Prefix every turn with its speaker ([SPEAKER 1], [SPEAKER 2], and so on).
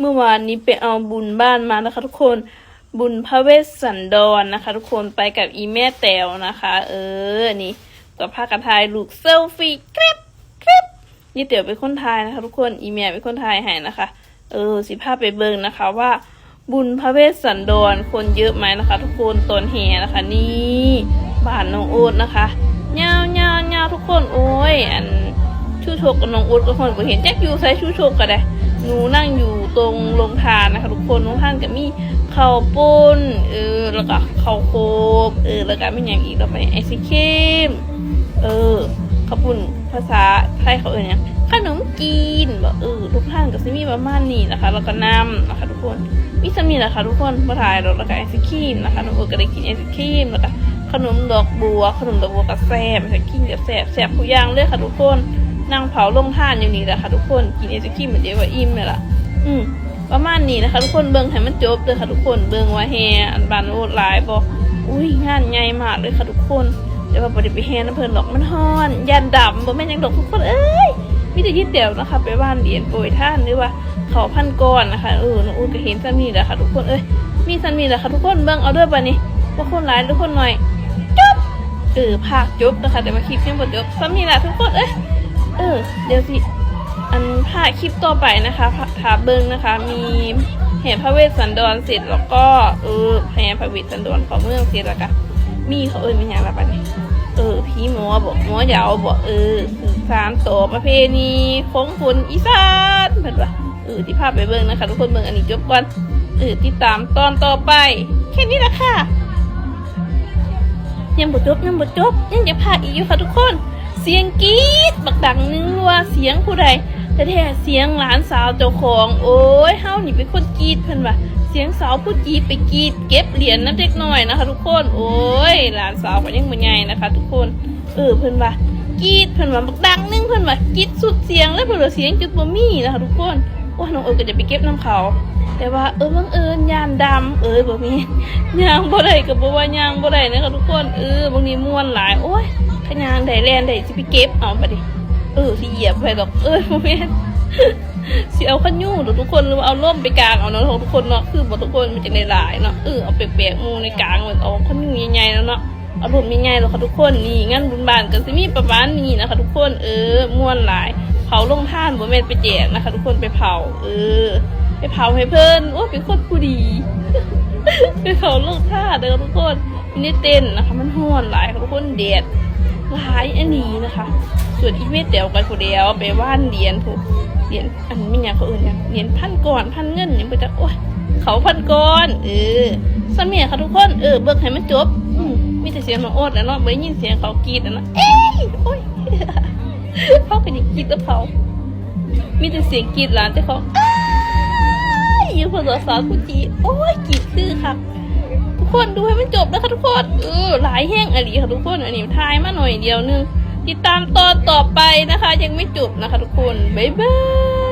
[SPEAKER 1] เมื่อวานนี้ไปเอาบุญบ้านมานะคะทุกคนบุญพระเวสสันดรนะคะ ทุกคนไปกับอีแม่แต๋วนะคะ เออนี่กับพากันถ่ายลูกเซลฟี่กริบกริบนี่เต๋วเป็นคนถ่ายนะคะ ทุกคนอีแม่เป็นคนถ่ายให้นะคะ เออสิภาพไปเบิ่งนะคะว่า บุญพระเวสสันดรคนเยอะไหมนะคะ ทุกคนตอนแห่นะคะ นี่บ้านน้องโอ๊ตนะคะเงาเงาเงาทุกคนโอ้ยอันชูชกกับน้องโอ๊ตก็คนบ่เห็นแจ็คอยู่ใส่ชูโชกก็ได้ หนูนั่งอยู่ตรงโรงทานนะคะทุกคนโรงทานก็มีข้าวปุ้นเออแล้วก็ข้าวโคบเออแล้วก็ไม่อย่างอีกแล้วไปไอซิเคมเออข้าวปุ้นภาษาไทยเขาเอ่ยเนี่ยขนมจีนบอเออทุกท่านก็จะมีประมาณนี้นะคะ แล้วก็น้ำนะคะ ทุกคนมีสมีนะคะ ทุกคนมาถ่ายแล้วแล้วก็ไอซิครีมนะคะน้องโอก็ได้กินไอซิครีมแล้วก็ขนมดอกบัว ขนมดอกบัวกับแซ่บไอซิครีมกับแซ่บแซ่บทุกอย่างเลยค่ะทุกคน นั่งเผาลงท่านอยู่นี่แหละค่ะทุกคนกินไอซิครีมเหมือนเดียวว่าอิ่มเลยล่ะ อืมประมาณนี้นะคะ ทุกคนเบิ่งให้มันจบเลยค่ะทุกคนเบิ่งว่าแฮอันบานโอดลายบอกอุ้ยงานใหญ่มากเลยค่ะทุกคนแต่ว่าบ่ได้ไปแฮน้ำเพลินหรอกมันฮอนยันดำบ่แม่นยังดอกทุกคนเอ้ยมีแต่ยิดเดี่ยวนะคะ ไปบ้านเหรียญโปรยท่านหรือว่าเขาพันก้อนนะคะเออน้องอูดก็เห็นซันนี่แหละค่ะทุกคนเอ้ยมีซันนี่แหละค่ะทุกคนเบิ่งเอาด้อบัดนี้ว่าคนหลายหรือคนหน้อยจบเออภาคจบนะคะแต่ว่าคลิปยังบ่จบซันนี่แหละทุกคนเอ้ย เออ เดี๋ยวสิอันภาคคลิปต่อไปนะคะพาพเบิงนะคะ มีแห่พระเวสสันดรเสร็จแล้วก็เออแห่พระเวสสันดรของเมืองเสร็จแล้วก็มีเขาเอ่ยมีอย่างไรบ้างเนี่ยเออพี่หมอบอกหมอยาวบอกเออสืบสานต่อประเพณีของคนอีสานเห็นปะเออที่ภาพไปเบิงนะคะ ทุกคนเบิงอันนี้จบก่อนเออติดตามตอนต่อไป แค่นี้ละค่ะยังบดจบยังบดจบยังจะพาอีกอยู่ค่ะทุกคน เสียงกรี๊ดบักดังนึงว่าเสียงผู้ใดแต่แท้ๆเสียงหลานสาวเจ้าของ โอ้ยเฮานี่เป็นคนกรีดเพิ่นว่าเสียงสาวผู้กรีดไปกรีดเก็บเหรียญน้ำเด็กน้อยนะคะ ทุกคนโอ้ยหลานสาวก็ยังบ่ใหญ่นะคะ ทุกคน เออเพิ่นว่ากรีดเพิ่นว่าบักดังนึงเพิ่นว่ากรีดสุดเสียงแล้วเพิ่นว่าเสียงจุดบ่มีนะคะ ทุกคนว่าน้องเอิญก็จะไปเก็บน้ำเขา แต่ว่าเออบังเอิญยานดำเออบ่มียางบ่ได้ก็บ่ว่ายางบ่ได้นะคะทุกคนเออบางทีม่วนหลายโอ้ยขยางได้แลนได้สิไปเก็บเอาบัดนี้เออสิเหยียบไปดอกเออบ่แม่นสิเอาขยู้หรือทุกคนหรือว่าเอาล่มไปกลางเอาเนาะทุกคนเนาะคือบ่ทุกคนมันจะได้หลายเนาะเออเอาเปียกๆมูในกลางมันเอาขยู้ใหญ่ๆแล้วเนาะเอาล่มใหญ่ๆแล้วค่ะทุกคนนี่งั้นบุญบานก็สิมีประมาณนี้นะคะ ทุกคนเออม่วนหลายเผาลงท่านบ่แม่นไปแจกนะคะ ทุกคนไปเผาเออ ไปเผาให้เพิ่นโอ้เป็นคนผู้ดีไปเผาลงท่าเด้อทุกคนนี่เต้นนะคะ มันห้อนหลายทุกคนแดดหลายอันนี้นะคะ ส่วนอีเมตเดียวกันคนเดียวไปว่านเหรียญถูกเหรียญอันนี้มันอย่างเขาอื่นอย่างเหรียญพันก้อนพันเงินอย่างไปจะโอ้ยเขาพันก้อนเออสมัยค่ะทุกคนเออเบิกให้มันจบอืมมีแต่เสียงน้องโอ๊ตแล้วเนาะไม่ยินเสียงเขากรีดแล้วนะเอ้ยโอ้ยเขาเป็นอย่างกรีดกับเขามีแต่เสียงกรีดหลานแต่เขา อ้ายอสาวกุจีโอ้ยกรีดซื่อค่ะทุกคนดูให้มันจบนะคะทุกคนเออหลายแห้งอะไรค่ะทุกคนอันนี้ทายมาหน่อยเดียวนึงติดตามตอนต่อไปนะคะ ยังไม่จบนะคะทุกคนบ๊ายบาย